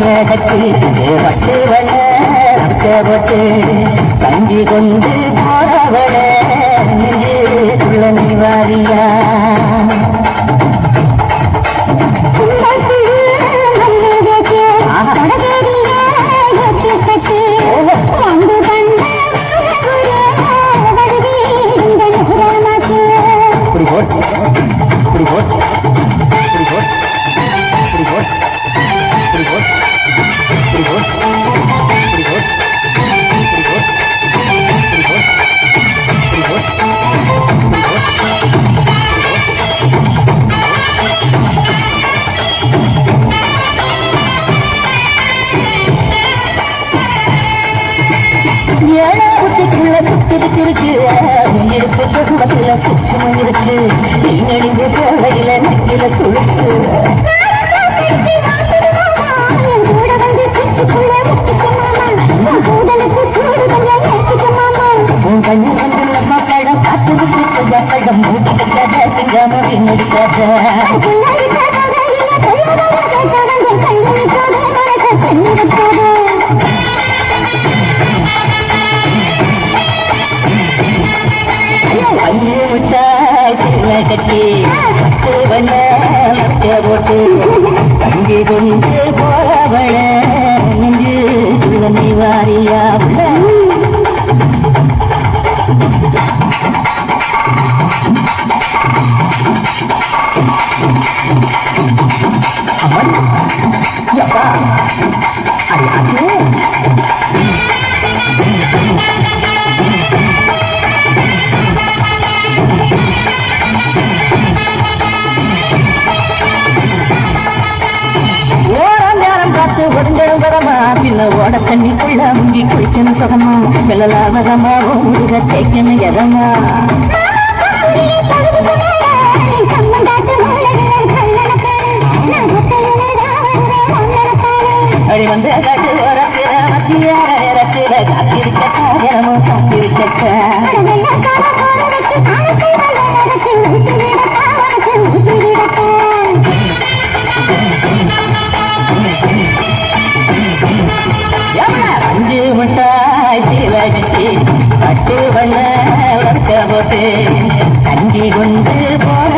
உலகத்தில் தேவத்தேவன தேவத்தே தங்கி கொண்டு போறவன நிவாரியா ஏழை குத்திக்குள்ள சுத்திட்டு இருக்கு நெருப்புற்ற சுடத்துல சுற்றுமை இருக்கு நீங்க கோடையில நெத்தில சுழுக்கு கண்ணு கண்டுள்ளம்மா பழம் பார்த்து பழம் மூட்டு கட்ட கட்டுங்க முடிக்க கட்டி தேவன போட்டு தங்கி கொண்டு போவளே பின்ன ஓட முங்கி குளிக்கணும் சுகமா. வெள்ளலாவதமா முருக தேய்க்கணும் எதமா அடி வந்து காட்டு ஓரத்தில் மத்தியார நேரத்தில் தவதே தங்கி கொண்டு போற